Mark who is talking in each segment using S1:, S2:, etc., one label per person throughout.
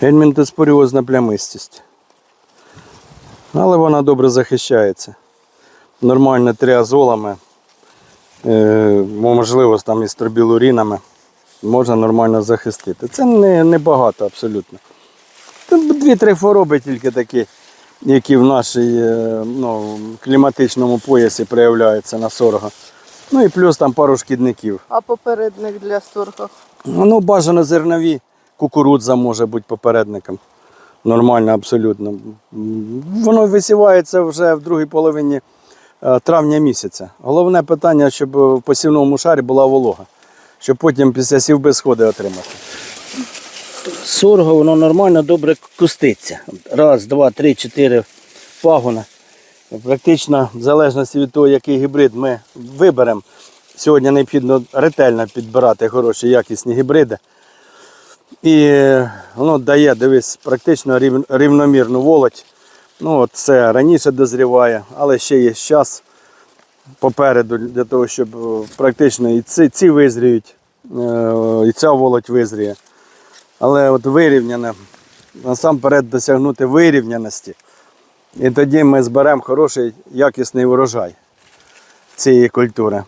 S1: Гельмінтоспоріозна плямистість. Але вона добре захищається. Нормально тріазолами, е, можливо, там і стробілурінами можна нормально захистити. Це не, не багато абсолютно. Дві-три хвороби тільки такі, які в нашій е, ну, кліматичному поясі проявляються на сорго. Ну і плюс там пару шкідників.
S2: А попередник для сорга?
S1: Ну, бажано зернові. Кукурудза може бути попередником. Нормально, абсолютно. Воно висівається вже в другій половині е, травня місяця. Головне питання, щоб в посівному шарі була волога, щоб потім після сівби сходи отримати. Сорго воно нормально добре куститься. Раз, два, три, чотири пагона. Практично, в залежності від того, який гібрид ми виберемо, сьогодні необхідно ретельно підбирати хороші якісні гібриди. І воно дає, дивись, практично рів- рівномірну володь. Ну, це раніше дозріває, але ще є час попереду для того, щоб е, практично і ці, ці визріють, е, і ця володь визріє. Але от вирівняне, насамперед досягнути вирівняності. І тоді ми зберемо хороший якісний урожай цієї культури.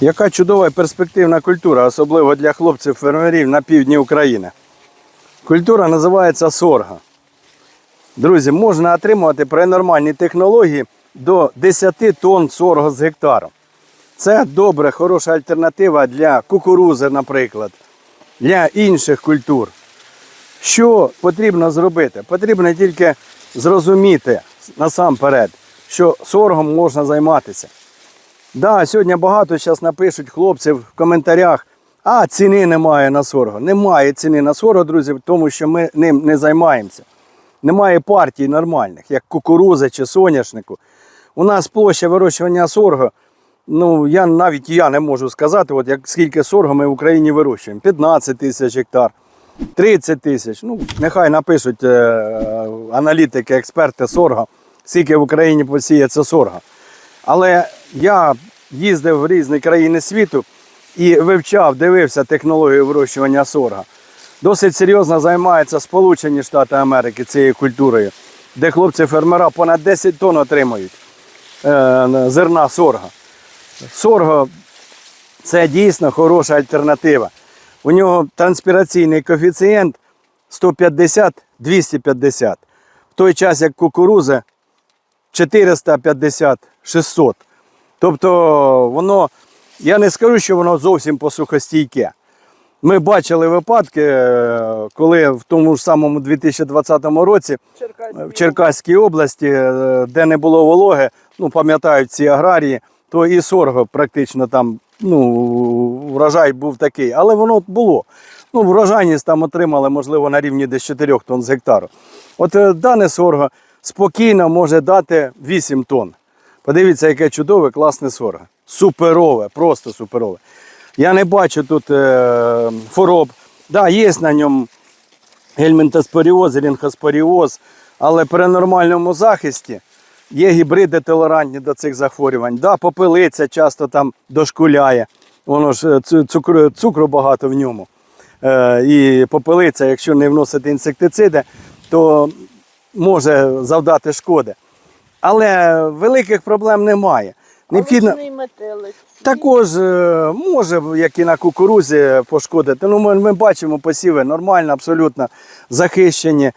S1: Яка чудова перспективна культура, особливо для хлопців-фермерів на півдні України. Культура називається сорга. Друзі, можна отримувати при нормальній технології до 10 тонн сорго з гектару. Це добре, хороша альтернатива для кукурузи, наприклад, для інших культур. Що потрібно зробити? Потрібно тільки зрозуміти насамперед, що соргом можна займатися. Да, сьогодні багато зараз напишуть хлопці в коментарях, а ціни немає на сорго. Немає ціни на сорго, друзі, тому що ми ним не займаємося. Немає партій нормальних, як кукуруза чи соняшнику. У нас площа вирощування сорго, ну я навіть я не можу сказати, от як скільки сорго ми в Україні вирощуємо. 15 тисяч гектар, 30 тисяч. Ну, нехай напишуть е, аналітики, експерти сорго, скільки в Україні посіється сорго. Але я їздив в різні країни світу і вивчав, дивився технологію вирощування сорга. Досить серйозно займаються Сполучені Штати Америки цією культурою, де хлопці-фермера понад 10 тонн отримують е, зерна сорга. Сорго це дійсно хороша альтернатива. У нього транспіраційний коефіцієнт 150-250. В той час, як кукуруза 450-600. Тобто воно, я не скажу, що воно зовсім посухостійке. Ми бачили випадки, е, коли в тому ж самому 2020 році в Черкаській області, е, де не було вологи, ну пам'ятають ці аграрії, то і сорго практично там ну, врожай був такий, але воно було. Ну, врожайність там отримали, можливо, на рівні десь 4 тонн з гектару. От е, дане сорго спокійно може дати 8 тонн. Подивіться, яке чудове, класне сорго. Суперове, просто суперове. Я не бачу тут е, хвороб. Да, є на ньому гельмінтоспоріоз, рінхоспоріоз, але при нормальному захисті є гібриди толерантні до цих захворювань. Да, попелиця часто там дошкуляє, воно ж е, цукру, цукру багато в ньому. Е, і попелиця, якщо не вносити інсектициди, то може завдати шкоди. Але великих проблем немає. Необхідно...
S2: Метелик.
S1: Також е, може, як і на кукурузі, пошкодити. Ну, ми, ми бачимо посіви нормально, абсолютно захищені, е,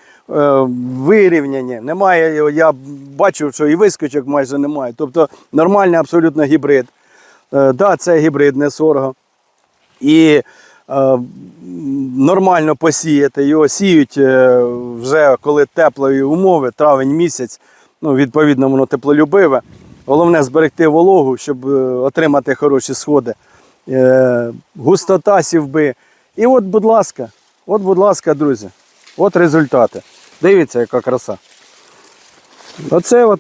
S1: вирівняні. Немає, я бачу, що і вискочок майже немає. Тобто нормальний абсолютно гібрид. Е, да, це гібридне сорго. І нормально посіяти. Його сіють вже коли теплої умови, травень місяць. Ну, відповідно, воно теплолюбиве. Головне зберегти вологу, щоб е, отримати хороші сходи. Е, густота сівби. І от, будь ласка, от, будь ласка, друзі, от результати. Дивіться, яка краса. Оце от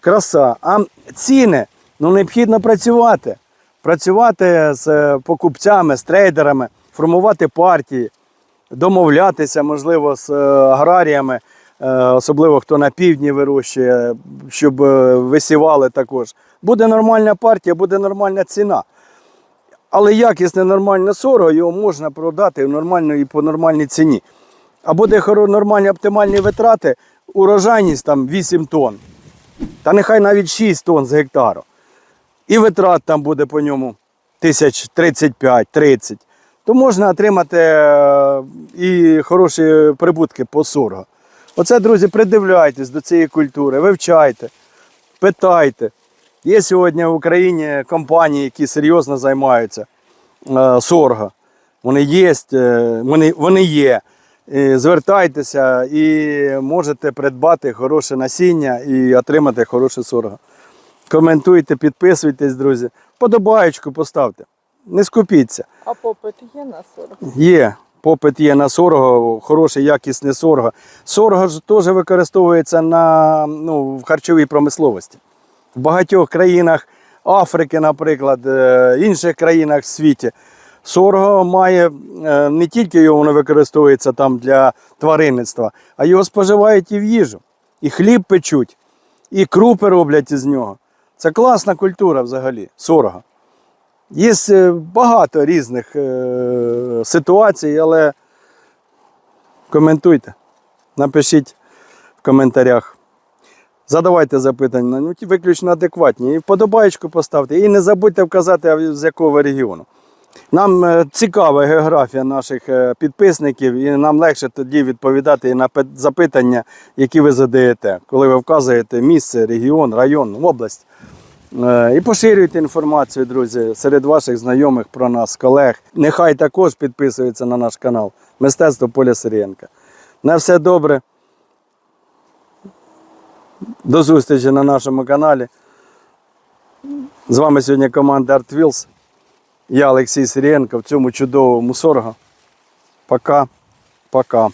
S1: краса. А ціни, ну необхідно працювати. Працювати з е, покупцями, з трейдерами, формувати партії, домовлятися, можливо, з аграріями, особливо хто на півдні вирощує, щоб е, висівали також. Буде нормальна партія, буде нормальна ціна. Але якісне нормальне сорго його можна продати в нормальну і по нормальній ціні. А буде нормальні оптимальні витрати, урожайність там 8 тонн. Та нехай навіть 6 тонн з гектару. І витрат там буде по ньому тисяч 35-30. То можна отримати е, і хороші прибутки по сорго. Оце, друзі, придивляйтесь до цієї культури, вивчайте, питайте. Є сьогодні в Україні компанії, які серйозно займаються е, сорго. Вони є, е, вони, вони є. І звертайтеся і можете придбати хороше насіння і отримати хороше сорго. Коментуйте, підписуйтесь, друзі. Подобаєчку поставте. Не скупіться.
S2: А попит є на сорго?
S1: Є. Попит є на сорго, хороше, якісне сорго. Сорго ж теж використовується на, ну, в харчовій промисловості. В багатьох країнах Африки, наприклад, е, інших країнах в світі. Сорго має е, не тільки його воно використовується там для тваринництва, а його споживають і в їжу. І хліб печуть, і крупи роблять із нього. Це класна культура взагалі, сорго. Є е, багато різних е, ситуацій, але коментуйте, напишіть в коментарях. Задавайте запитання, ну виключно адекватні. І вподобаєчку поставте. І не забудьте вказати, з якого регіону. Нам е, цікава географія наших підписників, і нам легше тоді відповідати на запитання, які ви задаєте, коли ви вказуєте місце, регіон, район, область. Е, І поширюйте інформацію, друзі, серед ваших знайомих про нас, колег. Нехай також підписуються на наш канал Мистецтво Поля Сирієнка. На все добре. До зустрічі на нашому каналі. З вами сьогодні команда Art Wheels. Я Олексій Сирієнко в цьому чудовому сорго. Пока. Пока.